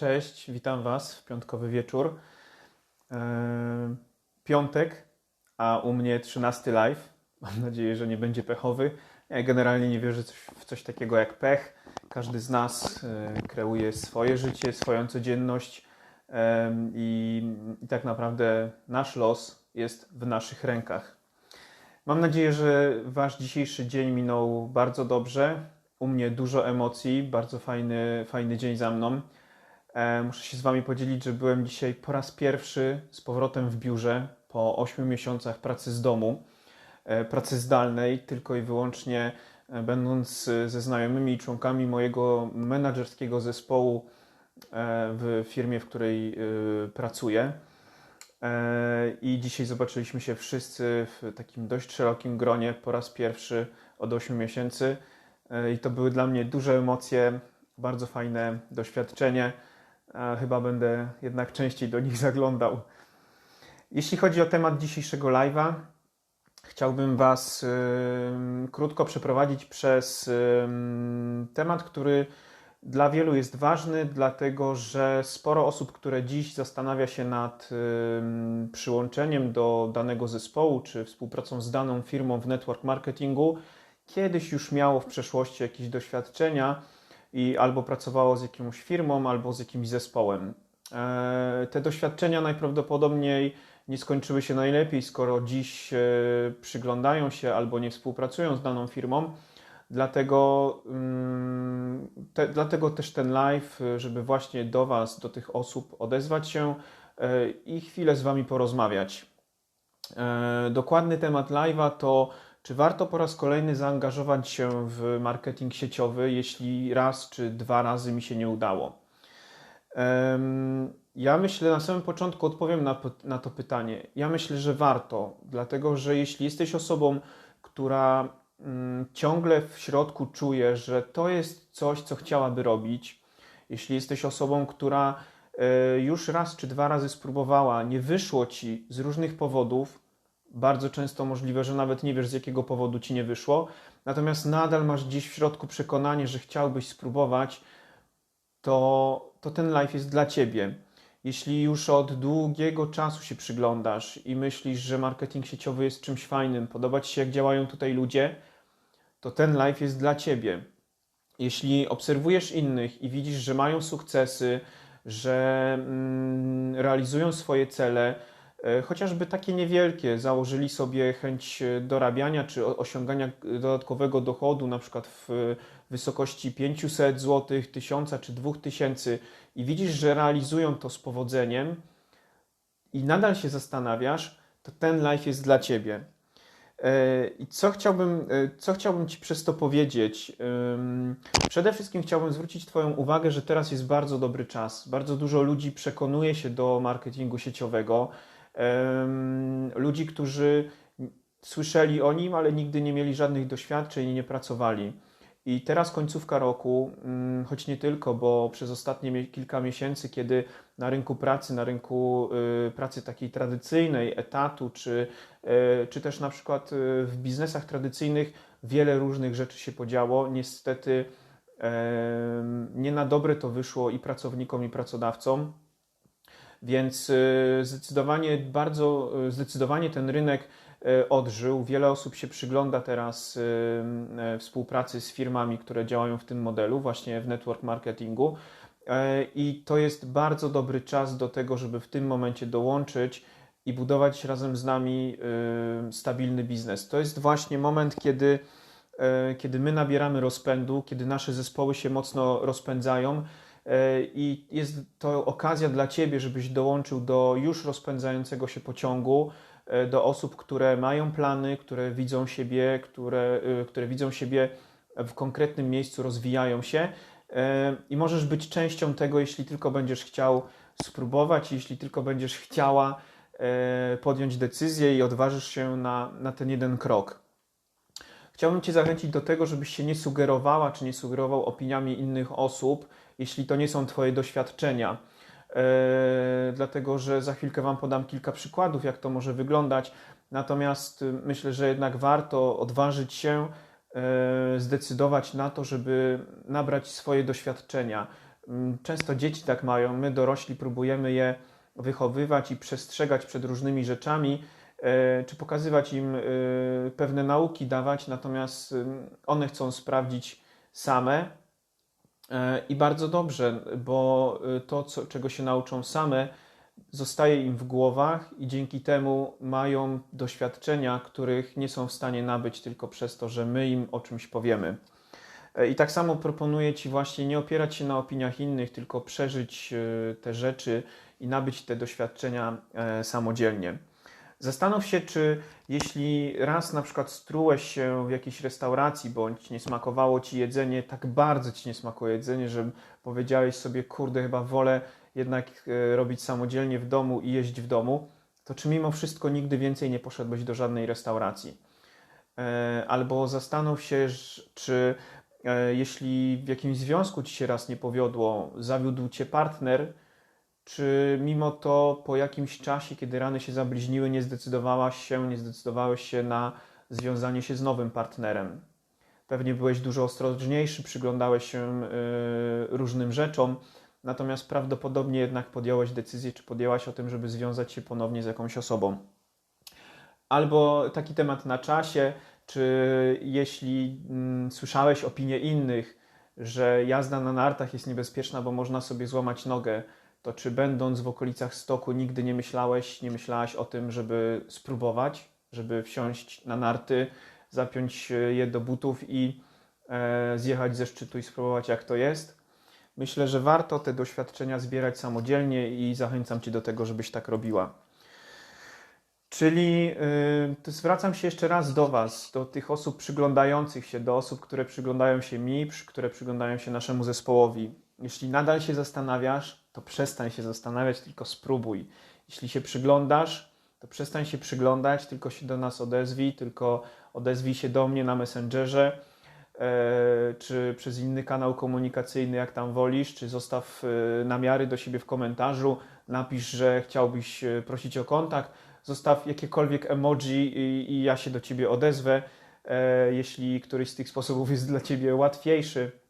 Cześć, witam Was w piątkowy wieczór. Eee, Piątek, a u mnie 13 live. Mam nadzieję, że nie będzie pechowy. Ja generalnie nie wierzę w coś takiego jak pech. Każdy z nas e, kreuje swoje życie, swoją codzienność i, i tak naprawdę nasz los jest w naszych rękach. Mam nadzieję, że Wasz dzisiejszy dzień minął bardzo dobrze. U mnie dużo emocji, bardzo fajny, fajny dzień za mną. E, Muszę się z Wami podzielić, że byłem dzisiaj po raz pierwszy z powrotem w biurze po 8 miesiącach pracy z domu, e, pracy zdalnej, tylko i wyłącznie e, będąc ze znajomymi i członkami mojego menedżerskiego zespołu w firmie, w której pracuję. I dzisiaj zobaczyliśmy się wszyscy w takim dość szerokim gronie po raz pierwszy od 8 miesięcy. I to były dla mnie duże emocje, bardzo fajne doświadczenie. A Chyba będę jednak częściej do nich zaglądał. Jeśli chodzi o temat dzisiejszego live'a, chciałbym Was krótko przeprowadzić przez temat, który dla wielu jest ważny, dlatego że sporo osób, które dziś zastanawia się nad przyłączeniem do danego zespołu czy współpracą z daną firmą w network marketingu, kiedyś już miało w przeszłości jakieś doświadczenia i albo pracowało z jakąś firmą, albo z jakimś zespołem. E, Te doświadczenia najprawdopodobniej nie skończyły się najlepiej, skoro dziś e, przyglądają się albo nie współpracują z daną firmą. Dlatego, mm, te, dlatego też ten live, e, żeby właśnie do Was, do tych osób odezwać się i chwilę z Wami porozmawiać. Dokładny temat live'a to, czy warto po raz kolejny zaangażować się w marketing sieciowy, jeśli raz czy dwa razy mi się nie udało. Ja myślę, na samym początku odpowiem na, na to pytanie. Ja myślę, że warto, dlatego że jeśli jesteś osobą, która mm, ciągle w środku czuje, że to jest coś, co chciałaby robić, jeśli jesteś osobą, która e, już raz czy dwa razy spróbowała, nie wyszło ci z różnych powodów, bardzo często możliwe, że nawet nie wiesz z jakiego powodu ci nie wyszło, natomiast nadal masz gdzieś w środku przekonanie, że chciałbyś spróbować, to, to ten live jest dla ciebie. Jeśli już od długiego czasu się przyglądasz i myślisz, że marketing sieciowy jest czymś fajnym, podoba ci się, jak działają tutaj ludzie, to ten live jest dla ciebie. Jeśli obserwujesz innych i widzisz, że mają sukcesy, że mm, realizują swoje cele, chociażby takie niewielkie, założyli sobie chęć e, dorabiania czy osiągania e, dodatkowego dochodu, na przykład w e, wysokości 500 zł, 1000 czy 2000 i widzisz, że realizują to z powodzeniem i nadal się zastanawiasz, to ten live jest dla ciebie. E, I co chciałbym, e, co chciałbym Ci przez to powiedzieć? Przede wszystkim chciałbym zwrócić Twoją uwagę, że teraz jest bardzo dobry czas. Bardzo dużo ludzi przekonuje się do marketingu sieciowego. Ludzi, którzy słyszeli o nim, ale nigdy nie mieli żadnych doświadczeń i nie pracowali. I teraz końcówka roku, ym, choć nie tylko, bo przez ostatnie kilka miesięcy, kiedy na rynku pracy, na rynku y, pracy takiej tradycyjnej, etatu, czy, y, czy też na przykład y, w biznesach tradycyjnych wiele różnych rzeczy się podziało. Niestety nie na dobre to wyszło i pracownikom, i pracodawcom. Więc y, zdecydowanie bardzo, y, zdecydowanie ten rynek y, odżył. Wiele osób się przygląda teraz współpracy z firmami, które działają w tym modelu, właśnie w network marketingu. E, I to jest bardzo dobry czas do tego, żeby w tym momencie dołączyć i budować razem z nami stabilny biznes. To jest właśnie moment, kiedy, kiedy my nabieramy rozpędu, kiedy nasze zespoły się mocno rozpędzają. E, I jest to okazja dla Ciebie, żebyś dołączył do już rozpędzającego się pociągu, e, do osób, które mają plany, które widzą siebie, które, e, które widzą siebie w konkretnym miejscu, rozwijają się. I możesz być częścią tego, jeśli tylko będziesz chciał spróbować, jeśli tylko będziesz chciała podjąć decyzję i odważysz się na, na ten jeden krok. Chciałbym Cię zachęcić do tego, żebyś się nie sugerowała czy nie sugerował opiniami innych osób, jeśli to nie są Twoje doświadczenia. E, dlatego, że za chwilkę Wam podam kilka przykładów, jak to może wyglądać. Natomiast y, myślę, że jednak warto odważyć się, e, zdecydować na to, żeby nabrać swoje doświadczenia. Mm, Często dzieci tak mają, my dorośli próbujemy je wychowywać i przestrzegać przed różnymi rzeczami, e, czy pokazywać im pewne nauki, dawać, natomiast ym, one chcą sprawdzić same. E, I bardzo dobrze, bo y, to, co, czego się nauczą same, zostaje im w głowach i dzięki temu mają doświadczenia, których nie są w stanie nabyć tylko przez to, że my im o czymś powiemy. E, I tak samo proponuję Ci właśnie nie opierać się na opiniach innych, tylko przeżyć e, te rzeczy i nabyć te doświadczenia e, samodzielnie. Zastanów się, czy jeśli raz na przykład strułeś się w jakiejś restauracji, bądź nie smakowało Ci jedzenie, tak bardzo Ci nie smakuje jedzenie, że powiedziałeś sobie, kurde, chyba wolę jednak robić samodzielnie w domu i jeść w domu, to czy mimo wszystko nigdy więcej nie poszedłeś do żadnej restauracji? Albo zastanów się, czy jeśli w jakimś związku Ci się raz nie powiodło, zawiódł Cię partner, czy mimo to po jakimś czasie, kiedy rany się zabliźniły, nie zdecydowałaś się, nie zdecydowałeś się na związanie się z nowym partnerem? Pewnie byłeś dużo ostrożniejszy, przyglądałeś się y, różnym rzeczom, natomiast prawdopodobnie jednak podjąłeś decyzję, czy podjęłaś o tym, żeby związać się ponownie z jakąś osobą. Albo taki temat na czasie, czy jeśli mm, słyszałeś opinie innych, że jazda na nartach jest niebezpieczna, bo można sobie złamać nogę, to czy będąc w okolicach stoku nigdy nie myślałeś, nie myślałaś o tym, żeby spróbować, żeby wsiąść na narty, zapiąć je do butów i e, zjechać ze szczytu i spróbować jak to jest? Myślę, że warto te doświadczenia zbierać samodzielnie i zachęcam Cię do tego, żebyś tak robiła. Czyli yy, zwracam się jeszcze raz do Was, do tych osób przyglądających się, do osób, które przyglądają się mi, które przyglądają się naszemu zespołowi. Jeśli nadal się zastanawiasz, to przestań się zastanawiać, tylko spróbuj. Jeśli się przyglądasz, to przestań się przyglądać, tylko się do nas odezwij, tylko odezwij się do mnie na Messengerze, yy, czy przez inny kanał komunikacyjny, jak tam wolisz, czy zostaw yy, namiary do siebie w komentarzu, napisz, że chciałbyś yy, prosić o kontakt zostaw jakiekolwiek emoji i, i ja się do ciebie odezwę, e, jeśli któryś z tych sposobów jest dla ciebie łatwiejszy, e,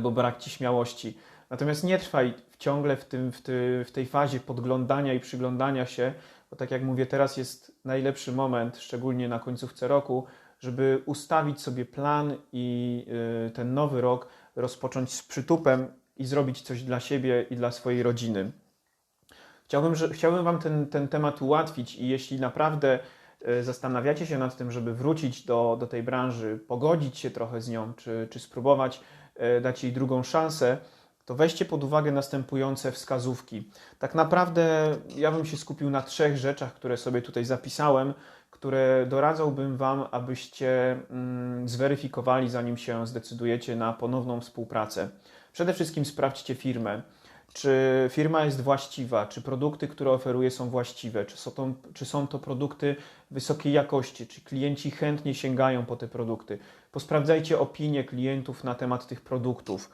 bo brak ci śmiałości. Natomiast nie trwaj ciągle w, tym, w, ty, w tej fazie podglądania i przyglądania się, bo tak jak mówię, teraz jest najlepszy moment, szczególnie na końcówce roku, żeby ustawić sobie plan i y, ten nowy rok rozpocząć z przytupem i zrobić coś dla siebie i dla swojej rodziny. Chciałbym, że, chciałbym Wam ten, ten temat ułatwić i jeśli naprawdę e, zastanawiacie się nad tym, żeby wrócić do, do tej branży, pogodzić się trochę z nią, czy, czy spróbować e, dać jej drugą szansę, to weźcie pod uwagę następujące wskazówki. Tak naprawdę ja bym się skupił na trzech rzeczach, które sobie tutaj zapisałem, które doradzałbym Wam, abyście mm, zweryfikowali, zanim się zdecydujecie na ponowną współpracę. Przede wszystkim sprawdźcie firmę czy firma jest właściwa, czy produkty, które oferuje są właściwe, czy są, to, czy są to produkty wysokiej jakości, czy klienci chętnie sięgają po te produkty. Posprawdzajcie opinie klientów na temat tych produktów.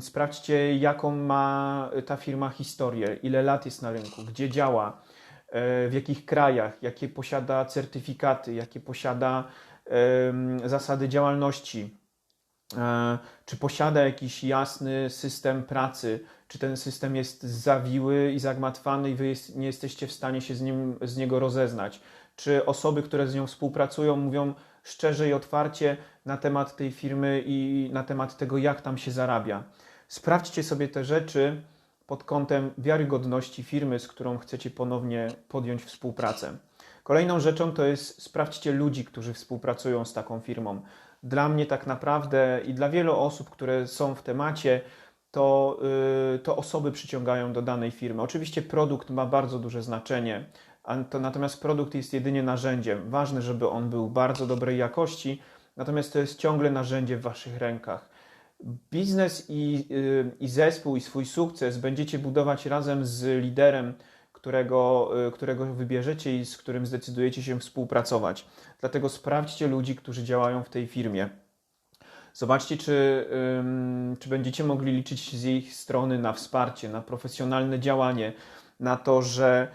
Sprawdźcie, jaką ma ta firma historię, ile lat jest na rynku, gdzie działa, e, w jakich krajach, jakie posiada certyfikaty, jakie posiada zasady działalności czy posiada jakiś jasny system pracy, czy ten system jest zawiły i zagmatwany i wy jest, nie jesteście w stanie się z, nim, z niego rozeznać, czy osoby, które z nią współpracują, mówią szczerze i otwarcie na temat tej firmy i na temat tego, jak tam się zarabia. Sprawdźcie sobie te rzeczy pod kątem wiarygodności firmy, z którą chcecie ponownie podjąć współpracę. Kolejną rzeczą to jest sprawdźcie ludzi, którzy współpracują z taką firmą dla mnie tak naprawdę i dla wielu osób, które są w temacie, to, yy, to osoby przyciągają do danej firmy. Oczywiście produkt ma bardzo duże znaczenie, to, natomiast produkt jest jedynie narzędziem. Ważne, żeby on był bardzo dobrej jakości, natomiast to jest ciągle narzędzie w Waszych rękach. Biznes i, yy, i zespół i swój sukces będziecie budować razem z liderem którego, y, którego wybierzecie i z którym zdecydujecie się współpracować. Dlatego sprawdźcie ludzi, którzy działają w tej firmie. Zobaczcie, czy, czy będziecie mogli liczyć z ich strony na wsparcie, na profesjonalne działanie, na to, że,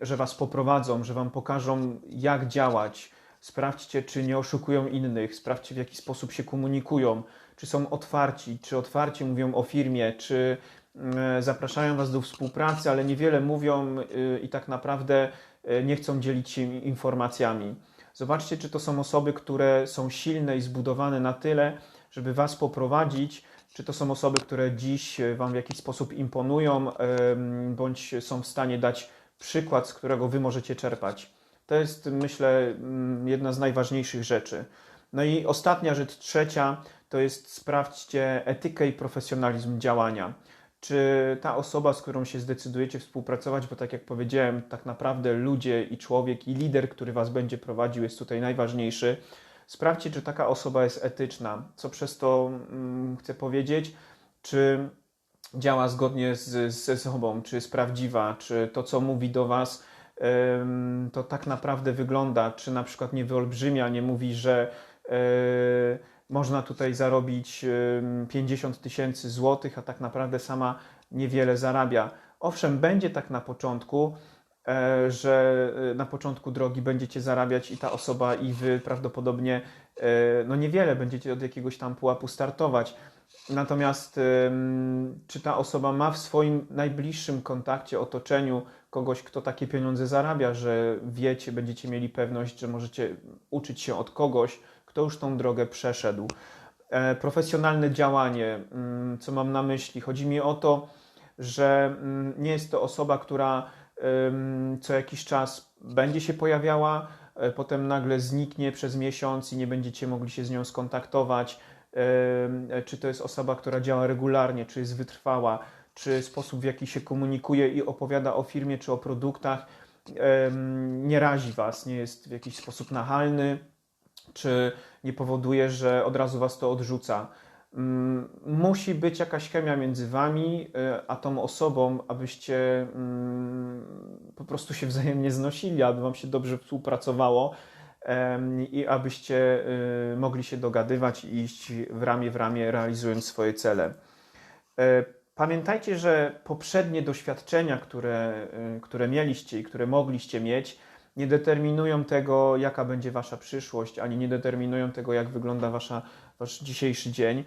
że Was poprowadzą, że Wam pokażą, jak działać. Sprawdźcie, czy nie oszukują innych, sprawdźcie, w jaki sposób się komunikują, czy są otwarci, czy otwarcie mówią o firmie, czy zapraszają Was do współpracy, ale niewiele mówią y, i tak naprawdę y, nie chcą dzielić się informacjami. Zobaczcie, czy to są osoby, które są silne i zbudowane na tyle, żeby Was poprowadzić, czy to są osoby, które dziś Wam w jakiś sposób imponują, bądź są w stanie dać przykład, z którego Wy możecie czerpać. To jest, myślę, mm, jedna z najważniejszych rzeczy. No i ostatnia rzecz, trzecia, to jest sprawdźcie etykę i profesjonalizm działania. Czy ta osoba, z którą się zdecydujecie współpracować, bo tak jak powiedziałem, tak naprawdę ludzie i człowiek i lider, który Was będzie prowadził, jest tutaj najważniejszy. Sprawdźcie, czy taka osoba jest etyczna. Co przez to mm, chcę powiedzieć? Czy działa zgodnie z, ze sobą, czy jest prawdziwa, czy to, co mówi do Was, ym, to tak naprawdę wygląda, czy na przykład nie wyolbrzymia, nie mówi, że yy, można tutaj zarobić yy, 50 tysięcy złotych, a tak naprawdę sama niewiele zarabia. Owszem, będzie tak na początku, e, że e, na początku drogi będziecie zarabiać i ta osoba i wy prawdopodobnie e, no niewiele będziecie od jakiegoś tam pułapu startować. Natomiast czy ta osoba ma w swoim najbliższym kontakcie, otoczeniu kogoś, kto takie pieniądze zarabia, że wiecie, będziecie mieli pewność, że możecie uczyć się od kogoś, kto już tą drogę przeszedł. E, profesjonalne działanie, ym, co mam na myśli? Chodzi mi o to, że ym, nie jest to osoba, która co jakiś czas będzie się pojawiała, e, potem nagle zniknie przez miesiąc i nie będziecie mogli się z nią skontaktować e, czy to jest osoba, która działa regularnie, czy jest wytrwała, czy sposób, w jaki się komunikuje i opowiada o firmie czy o produktach, nie razi Was, nie jest w jakiś sposób nachalny, czy nie powoduje, że od razu Was to odrzuca. Mm, Musi być jakaś chemia między Wami e, a tą osobą, abyście mm, po prostu się wzajemnie znosili, aby Wam się dobrze współpracowało i abyście y, mogli się dogadywać i iść w ramię w ramię, realizując swoje cele. E, Pamiętajcie, że poprzednie doświadczenia, które, y, które mieliście i które mogliście mieć, nie determinują tego, jaka będzie wasza przyszłość, ani nie determinują tego, jak wygląda wasza, wasz dzisiejszy dzień.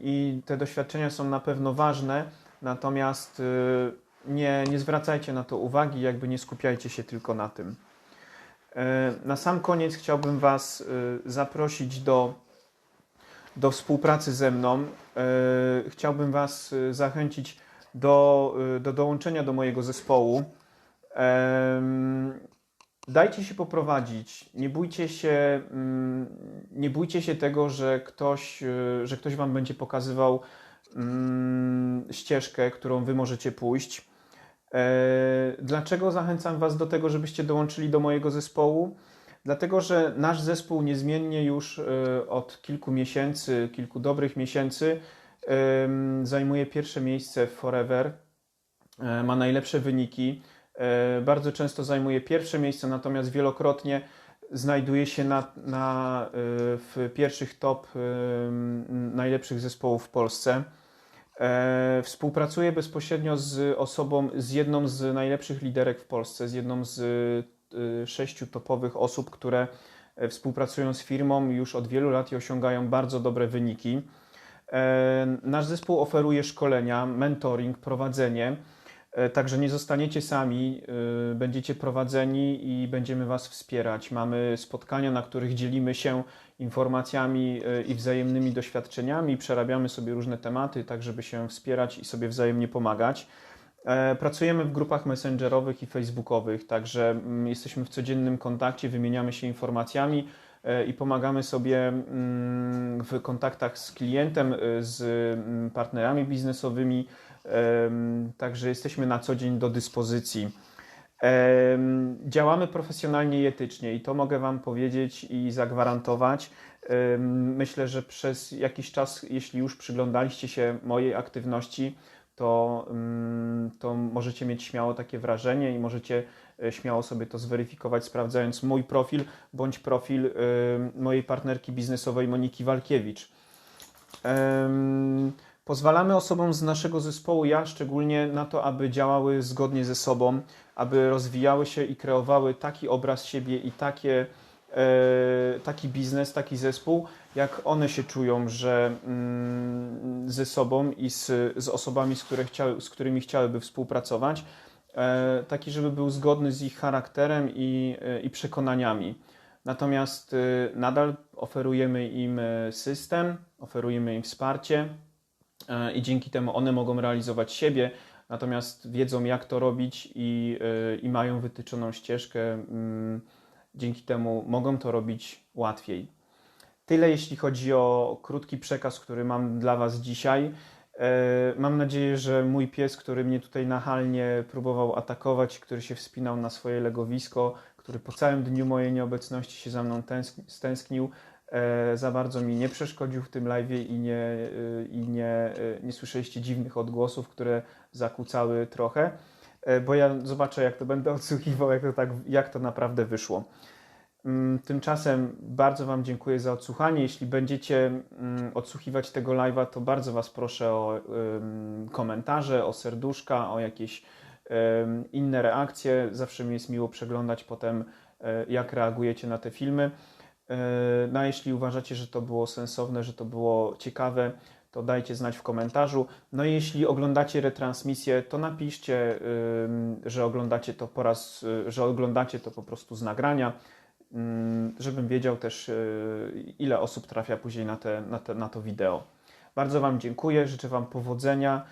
I te doświadczenia są na pewno ważne, natomiast y, nie, nie zwracajcie na to uwagi, jakby nie skupiajcie się tylko na tym. E, Na sam koniec chciałbym Was y, zaprosić do, do współpracy ze mną. E, Chciałbym Was y, zachęcić do, do dołączenia do mojego zespołu. Dajcie się poprowadzić. Nie bójcie się, mm, nie bójcie się tego, że ktoś, y, że ktoś Wam będzie pokazywał mm, ścieżkę, którą Wy możecie pójść. E, Dlaczego zachęcam Was do tego, żebyście dołączyli do mojego zespołu? Dlatego, że nasz zespół niezmiennie już e, od kilku miesięcy, kilku dobrych miesięcy zajmuje pierwsze miejsce w Forever. E, Ma najlepsze wyniki. E, Bardzo często zajmuje pierwsze miejsce, natomiast wielokrotnie znajduje się na, na, e, w pierwszych top e, najlepszych zespołów w Polsce. Współpracuję bezpośrednio z osobą, z jedną z najlepszych liderek w Polsce, z jedną z sześciu topowych osób, które współpracują z firmą już od wielu lat i osiągają bardzo dobre wyniki. Nasz zespół oferuje szkolenia, mentoring, prowadzenie. E, Także nie zostaniecie sami, y, będziecie prowadzeni i będziemy Was wspierać. Mamy spotkania, na których dzielimy się informacjami y, i wzajemnymi doświadczeniami, przerabiamy sobie różne tematy, tak żeby się wspierać i sobie wzajemnie pomagać. E, Pracujemy w grupach messengerowych i facebookowych, także mm, jesteśmy w codziennym kontakcie, wymieniamy się informacjami e, i pomagamy sobie mm, w kontaktach z klientem, z mm, partnerami biznesowymi. Także jesteśmy na co dzień do dyspozycji. Działamy profesjonalnie i etycznie i to mogę Wam powiedzieć i zagwarantować. Myślę, że przez jakiś czas, jeśli już przyglądaliście się mojej aktywności, to, to możecie mieć śmiało takie wrażenie i możecie e, śmiało sobie to zweryfikować, sprawdzając mój profil bądź profil em, mojej partnerki biznesowej Moniki Walkiewicz. Pozwalamy osobom z naszego zespołu, ja szczególnie, na to, aby działały zgodnie ze sobą, aby rozwijały się i kreowały taki obraz siebie i takie, e, taki biznes, taki zespół, jak one się czują, że mm, ze sobą i z, z osobami, z, chciały, z którymi chciałyby współpracować, e, taki, żeby był zgodny z ich charakterem i, e, i przekonaniami. Natomiast nadal oferujemy im system, oferujemy im wsparcie i dzięki temu one mogą realizować siebie, natomiast wiedzą, jak to robić i, e, i mają wytyczoną ścieżkę. mm, Dzięki temu mogą to robić łatwiej. Tyle jeśli chodzi o krótki przekaz, który mam dla Was dzisiaj. E, Mam nadzieję, że mój pies, który mnie tutaj nachalnie próbował atakować, który się wspinał na swoje legowisko, który po całym dniu mojej nieobecności się za mną tęsk- stęsknił, e, za bardzo mi nie przeszkodził w tym live i, nie, e, i nie, e, nie słyszeliście dziwnych odgłosów, które zakłócały trochę, e, bo ja zobaczę, jak to będę odsłuchiwał, jak to, tak, jak to naprawdę wyszło. Mm, Tymczasem bardzo Wam dziękuję za odsłuchanie. Jeśli będziecie mm, odsłuchiwać tego live'a, to bardzo Was proszę o komentarze, o serduszka, o jakieś inne reakcje. Zawsze mi jest miło przeglądać potem, e, jak reagujecie na te filmy. E, No a jeśli uważacie, że to było sensowne, że to było ciekawe, to dajcie znać w komentarzu. No i jeśli oglądacie retransmisję, to napiszcie, że oglądacie to po raz, y, że oglądacie to po prostu z nagrania żebym wiedział też, y, ile osób trafia później na, te, na, te, na to wideo. Bardzo Wam dziękuję, życzę Wam powodzenia,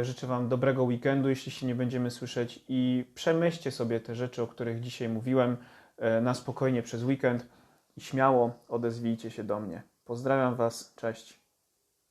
y, życzę Wam dobrego weekendu, jeśli się nie będziemy słyszeć i przemyślcie sobie te rzeczy, o których dzisiaj mówiłem, y, na spokojnie przez weekend i śmiało odezwijcie się do mnie. Pozdrawiam Was, cześć.